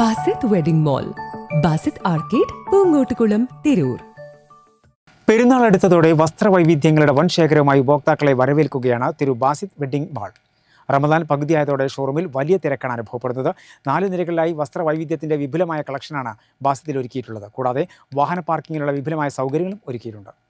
Basith wedding mall Basith arcade Poongottukulam Tirur. പെരുന്നാൾ അടുത്തതോടെ വസ്ത്രവൈവിധ്യങ്ങളുടെ വൻ ശേഖരവുമായി ഉപഭോക്താക്കളെ വരവേൽക്കുകയാണ് തിരു ബാസിത് വെഡിംഗ് മാൾ. റമദാൻ പകുതിയായതോടെ ഷോറൂമിൽ വലിയ തിരക്കാണ് അനുഭവപ്പെടുന്നത്. നാല് നിരകളിലായി വസ്ത്രവൈവിധ്യത്തിന്റെ വിപുലമായ കളക്ഷനാണ് ബാസിത്തിൽ ഒരുക്കിയിട്ടുള്ളത്. കൂടാതെ വാഹന പാർക്കിങ്ങിനുള്ള വിപുലമായ സൗകര്യങ്ങളും ഒരുക്കിയിട്ടുണ്ട്.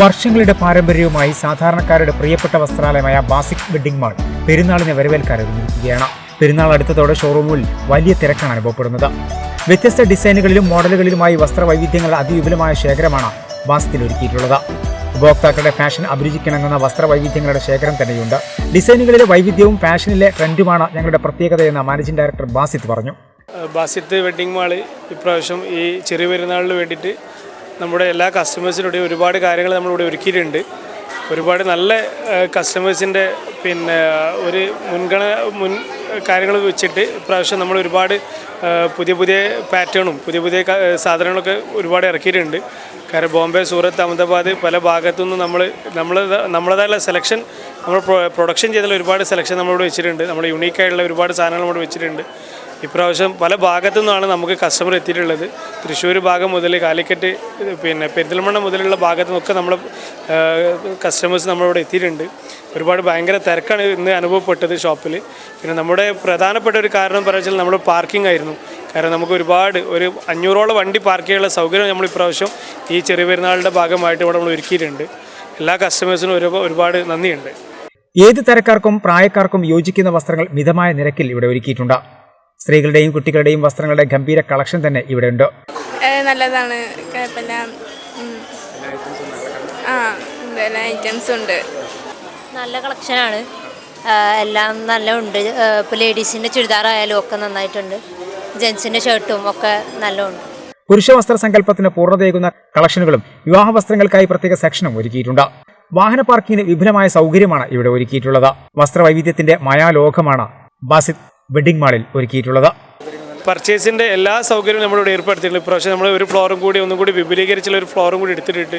വർഷങ്ങളുടെ പാരമ്പര്യവുമായി സാധാരണക്കാരുടെ പ്രിയപ്പെട്ട വസ്ത്രാലയമായ ബാസിക് വെഡ്ഡിംഗ് മാൾ പെരുന്നാളിനെ വരവേൽക്കാൻ ഒരുങ്ങിയിരിക്കുകയാണ് പെരുന്നാൾ അടുത്തതോടെ ഷോറൂമിൽ വലിയ തിരക്കാണ് അനുഭവപ്പെടുന്നത്. വ്യത്യസ്ത ഡിസൈനുകളിലും മോഡലുകളിലുമായി വസ്ത്രവൈവിധ്യങ്ങളുടെ അതിവിപുലമായ ശേഖരമാണ് ബാസിത്തിൽ ഒരുക്കിയിട്ടുള്ളത്. ഉപഭോക്താക്കളുടെ ഫാഷൻ അഭിരുചിക്കണമെന്ന വസ്ത്രവൈവിധ്യങ്ങളുടെ ശേഖരം തന്നെയുണ്ട്. ഡിസൈനുകളിലെ വൈവിധ്യവും ഫാഷനിലെ ട്രെൻഡുമാണ് ഞങ്ങളുടെ പ്രത്യേകതയെന്ന് മാനേജിംഗ് ഡയറക്ടർ ബാസിത്ത് പറഞ്ഞു. ബാസിത്ത് വെഡ്ഡിംഗ് മാൾ ഇപ്രാവശ്യം ഈ ചെറിയ പെരുന്നാളിന് വേണ്ടിയിട്ട് നമ്മുടെ എല്ലാ കസ്റ്റമേഴ്സിനോട് ഒരുപാട് കാര്യങ്ങൾ നമ്മളിവിടെ ഒരുക്കിയിട്ടുണ്ട്. ഒരുപാട് നല്ല കസ്റ്റമേഴ്സിന്റെ പിന്നെ ഒരു മുൻഗണന മുൻ കാര്യങ്ങൾ വെച്ചിട്ട് ഇപ്രാവശ്യം നമ്മൾ ഒരുപാട് പുതിയ പുതിയ പാറ്റേണും പുതിയ പുതിയ സാധനങ്ങളൊക്കെ ഒരുപാട് ഇറക്കിയിട്ടുണ്ട്. കാരണം ബോംബെ സൂറത്ത് അഹമ്മദാബാദ് പല ഭാഗത്തുനിന്നും നമ്മൾ നമ്മൾ നമ്മളതായുള്ള സെലക്ഷൻ നമ്മൾ പ്രൊഡക്ഷൻ ചെയ്തുള്ള ഒരുപാട് സെലക്ഷൻ നമ്മളിവിടെ വെച്ചിട്ടുണ്ട്. നമ്മൾ യുണീക്കായിട്ടുള്ള ഒരുപാട് സാധനങ്ങൾ നമ്മൾ വെച്ചിട്ടുണ്ട്. ഇപ്രാവശ്യം പല ഭാഗത്തു നിന്നാണ് നമുക്ക് കസ്റ്റമർ എത്തിയിട്ടുള്ളത്. തൃശ്ശൂർ ഭാഗം മുതൽ കാലിക്കറ്റ് പിന്നെ പെരിന്തൽമണ്ണ മുതലുള്ള ഭാഗത്തു നിന്നൊക്കെ നമ്മൾ കസ്റ്റമേഴ്സ് നമ്മളിവിടെ എത്തിയിട്ടുണ്ട്. ഒരുപാട് ഭയങ്കര തിരക്കാണ് ഇന്ന് അനുഭവപ്പെട്ടത് ഷോപ്പിൽ പിന്നെ നമ്മുടെ പ്രധാനപ്പെട്ട ഒരു കാരണം പറയുക നമ്മൾ പാർക്കിംഗ് ആയിരുന്നു. കാരണം നമുക്ക് ഒരുപാട് ഒരു അഞ്ഞൂറോളം വണ്ടി പാർക്ക് ചെയ്യാനുള്ള സൗകര്യം നമ്മൾ ഇപ്രാവശ്യം ഈ ചെറിയ പെരുന്നാളിന്റെ ഭാഗമായിട്ട് ഇവിടെ നമ്മൾ ഒരുക്കിയിട്ടുണ്ട്. എല്ലാ കസ്റ്റമേഴ്സിനും ഒരു ഒരുപാട് നന്ദിയുണ്ട്. ഏത് തരക്കാർക്കും പ്രായക്കാർക്കും യോജിക്കുന്ന വസ്ത്രങ്ങൾ മിതമായ നിരക്കിൽ ഇവിടെ ഒരുക്കിയിട്ടുണ്ട്. സ്ത്രീകളുടെയും കുട്ടികളുടെയും വസ്ത്രങ്ങളുടെ ഗംഭീര കളക്ഷൻ തന്നെ ഇവിടെ ഉണ്ടോ നല്ലതാണ്. ആ ഉണ്ട് എല്ലാ ഉണ്ട്. നല്ല കളക്ഷനാണ് എല്ലാം നല്ല ഉണ്ട്. ഇപ്പോൾ ലേഡീസിന്റെ ചുരിദാറായാലും ഒക്കെ നന്നായിട്ടുണ്ട്. ജെൻസിന്റെ ഷർട്ടും ഒക്കെ നല്ലുണ്ട്. പുരുഷ വസ്ത്ര സങ്കല്പത്തിന് പൂർണതയേകുന്ന കളക്ഷനുകളും വിവാഹ വസ്ത്രങ്ങൾക്കായി പ്രത്യേക സെക്ഷനും ഒരുക്കിയിട്ടുണ്ട്. വാഹന പാർക്കിങ്ങിന് വിപുലമായ സൗകര്യമാണ് ഇവിടെ ഒരുക്കിയിട്ടുള്ളത്. വസ്ത്രവൈവിധ്യത്തിന്റെ മായാലോകമാണ്. ബാസിത് വെഡ്ഡിംഗ് മാളിൽ ഒരുക്കിയിട്ടുള്ളത്. പർച്ചേസിന്റെ എല്ലാ സൗകര്യവും നമ്മളിവിടെ ഏർപ്പെടുത്തിയിട്ടുണ്ട്. ഇപ്രാവശ്യം നമ്മൾ ഒരു ഫ്ലോറും കൂടി ഒന്നും കൂടി വിപുലീകരിച്ചുള്ള ഒരു ഫ്ലോറും കൂടി എടുത്തിട്ടിട്ട്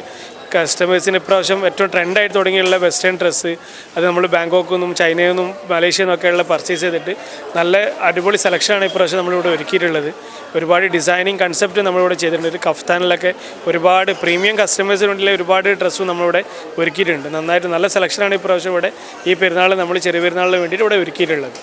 കസ്റ്റമേഴ്സിന് ഇപ്രാവശ്യം ഏറ്റവും ട്രെൻഡായിട്ട് തുടങ്ങിയുള്ള വെസ്റ്റേൺ ഡ്രസ്സ് അത് നമ്മൾ ബാങ്കോക്കിൽ നിന്നും ചൈനയിൽ നിന്നും മലേഷ്യയിൽ നിന്നൊക്കെയുള്ള പർച്ചേസ് ചെയ്തിട്ട് നല്ല അടിപൊളി സെലക്ഷനാണ് ഇപ്രാവശ്യം നമ്മളിവിടെ ഒരുക്കിയിട്ടുള്ളത്. ഒരുപാട് ഡിസൈനിങ് കൺസെപ്റ്റ് നമ്മളിവിടെ ചെയ്തിട്ടുണ്ട്. ഒരു കഫ്താനിലൊക്കെ ഒരുപാട് പ്രീമിയം കസ്റ്റമേഴ്സിന് വേണ്ടിയുള്ള ഒരുപാട് ഡ്രസ്സും നമ്മളിവിടെ ഒരുക്കിയിട്ടുണ്ട്. നന്നായിട്ട് നല്ല സെലക്ഷനാണ് ഇപ്രാവശ്യം ഇവിടെ ഈ പെരുന്നാൾ നമ്മൾ ചെറിയ പെരുന്നാളിന് വേണ്ടിയിട്ട് ഇവിടെ ഒരുക്കിയിട്ടുള്ളത്.